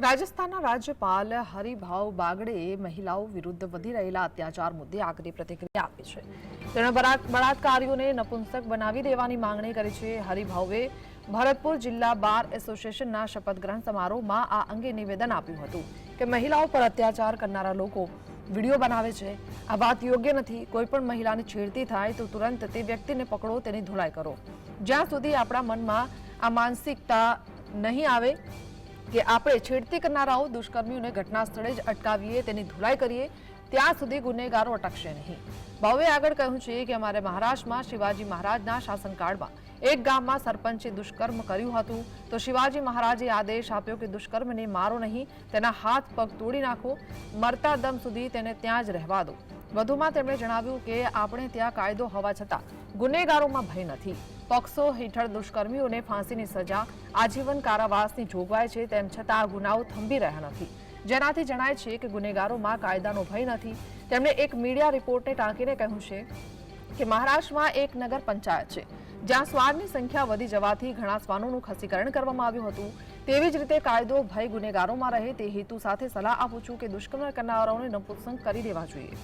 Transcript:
રાજસ્થાનના રાજ્યપાલ હરિભાવ બાગડેએ મહિલાઓ વિરુદ્ધ વધી રહેલા અત્યાચાર મુદ્દે આકરી પ્રતિક્રિયા આપી છે. તેણે બળા- બળાત્કારીઓને નપુંસક બનાવી દેવાની માંગણી કરી છે. હરિભાવે ભરતપુર જિલ્લા બાર એસોસિએશનના શપથ ગ્રહણ સમારોહમાં આ અંગે નિવેદન આપ્યું હતું કે મહિલાઓ પર અત્યાચાર કરનારા લોકો વીડિયો બનાવે છે. આ વાત યોગ્ય નથી. કોઈ પણ મહિલાની છેડતી થાય તો તુરંત તે વ્યક્તિને પકડો, તેની ધોળાઈ કરો. જ્યાં સુધી આપણા મનમાં આ માનસિકતા નહીં આવે કે આપણે છેડતી કરનારાઓ, દુષ્કર્મીઓને ઘટના સ્થળે જ અટકાવીએ, તેની ધુલાઈ કરીએ, ત્યાં સુધી ગુનેગારો અટકશે નહીં. ભાવે આગળ કહ્યું છે કે અમારે મહારાષ્ટ્રમાં શિવાજી મહારાજના શાસનકાળમાં એક ગામમાં સરપંચે દુષ્કર્મ કર્યું હતું. તો શિવાજી મહારાજે આદેશ આપ્યો કે દુષ્કર્મને મારો નહીં, તેના હાથ પગ તોડી નાખો, મરતા દમ સુધી તેને ત્યાં જ રહેવા દો. વધુમાં તેમણે જણાવ્યું કે આપણે ત્યાં કાયદો હોવા છતાં ગુનેગારોમાં ભય નથી. પોક્સો હેઠળ દુષ્કર્મીઓને ફાંસીની સજા, આજીવન કારાવાસની જોગવાઈ છે, તેમ છતાં આ ગુનાઓ થંભી રહ્યા નથી. જેનાથી જણાય છે કે ગુનેગારોમાં કાયદાનો ભય નથી. તેમણે એક મીડિયા રિપોર્ટને ટાંકીને કહ્યું છે કે મહારાષ્ટ્રમાં એક નગર પંચાયત છે, જ્યાં શ્વાનની સંખ્યા વધી જવાથી ઘણા શ્વાનોનું ખસીકરણ કરવામાં આવ્યું હતું. તેવી જ રીતે કાયદો ભય ગુનેગારોમાં રહે તે હેતુ સાથે સલાહ આપું છું કે દુષ્કર્મ કરનારાઓને નપુંસક કરી દેવા જોઈએ.